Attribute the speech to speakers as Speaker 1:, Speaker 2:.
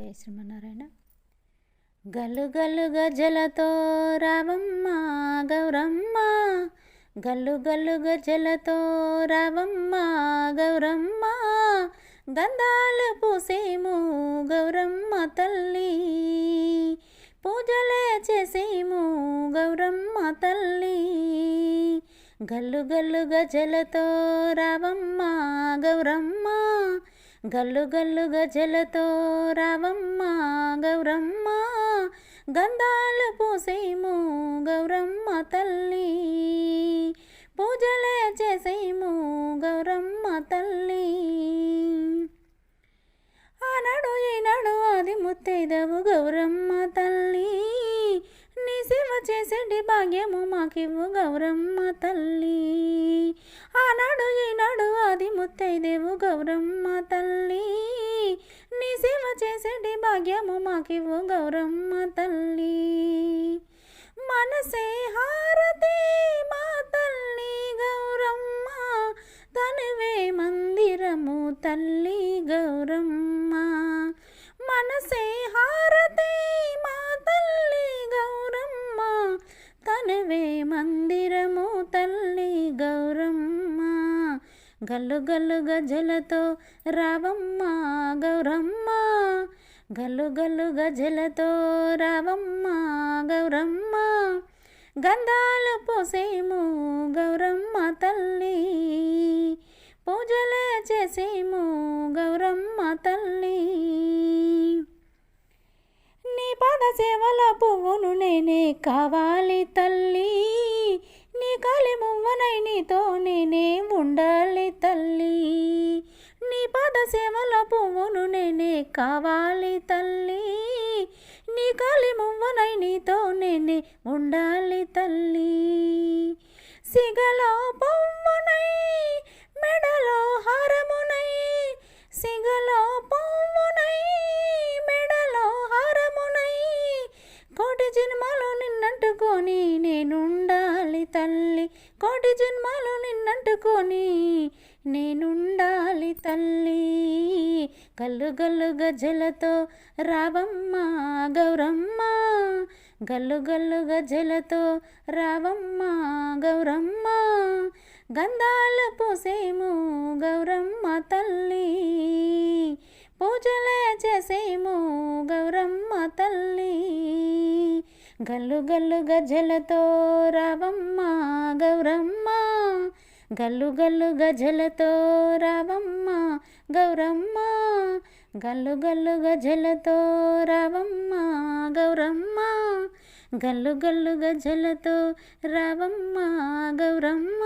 Speaker 1: జయ శ్రీమన్నారాయణ. గలు గలు గజలతో రావమ్మ గౌరమ్మ. గల్లు గల్లు గజలతో రావమ్మ గౌరమ్మ. గంధాలు పూసేము గౌరమ్మ తల్లి. పూజలే చేసేము గౌరమ్మ తల్లి. గల్లు గల్లు గజలతో రావమ్మ గౌరమ్మ. గల్లు గల్లు గజలతో రావమ్మ గౌరమ్మ గంధాలు పూసేము గౌరమ్మ తల్లి. పూజలే చేసేము గౌరమ్మ తల్లి. ఆనాడు ఈనాడు అది ముత్తైదవు గౌరమ్మ తల్లి. నీ సేవ చేసేటి భాగ్యము మాకివ్వు గౌరమ్మ తల్లి. ఆనాడు ఈనాడు అది ముత్తైదేవు గౌరమ్మ చేసేటి భాగ్యము మాకివ్వు గౌరమ్మ తల్లి. మనసే హారతి మా తల్లి గౌరమ్మ. తనువే మందిరము తల్లి గౌరమ్మ. మనసే హారతి మా తల్లి గౌరమ్మ. తనువే మందిరము తల్లి గౌరమ్మ. గల్లు గల్లు గజలతో రావమ్మ గౌరమ్మ. గల్లు గల్లు గజలతో రావమ్మ గౌరమ్మ. గంధాలు పోసేము గౌరమ్మ తల్లి. పూజలే చేసేము గౌరమ్మ తల్లి. నీ పాద సేవల పువ్వును నేనే కావాలి తల్లి. నీ కాలి మువ్వనై నీతో నేనే ఉండాలి తల్లి. నీ పాద సేవల పువ్వును కావాలి తల్లి నీ కాలి మువ్వనై నీతో నేనే ఉండాలి తల్లి. సిగలో పువ్వునై మెడలో హారమునై సిగలో పొమ్మునై మెడలో హారమునై కోటి జన్మలు నిన్నంటుకొని నేనుండాలి తల్లి. కోటి జన్మలు నిన్నంటుకొని నేనుండాలి తల్లి. కల్లు గల్లు గజలతో రావమ్మ గౌరమ్మ. గల్లు గల్లు గజలతో రావమ్మ గౌరమ్మ. గంధాలు పూసేము గౌరమ్మ తల్లి. పూజలే చేసేము గౌరమ్మ తల్లి. గల్లు గల్లు గజలతో రావమ్మ గౌరమ్మ. గల్లు గల్లు గజలతో రావమ్మ గౌరమ్మ. గల్లు గల్లు గజలతో రావమ్మ గౌరమ్మ. గల్లు గల్లు గజలతో రావమ్మ గౌరమ్మ.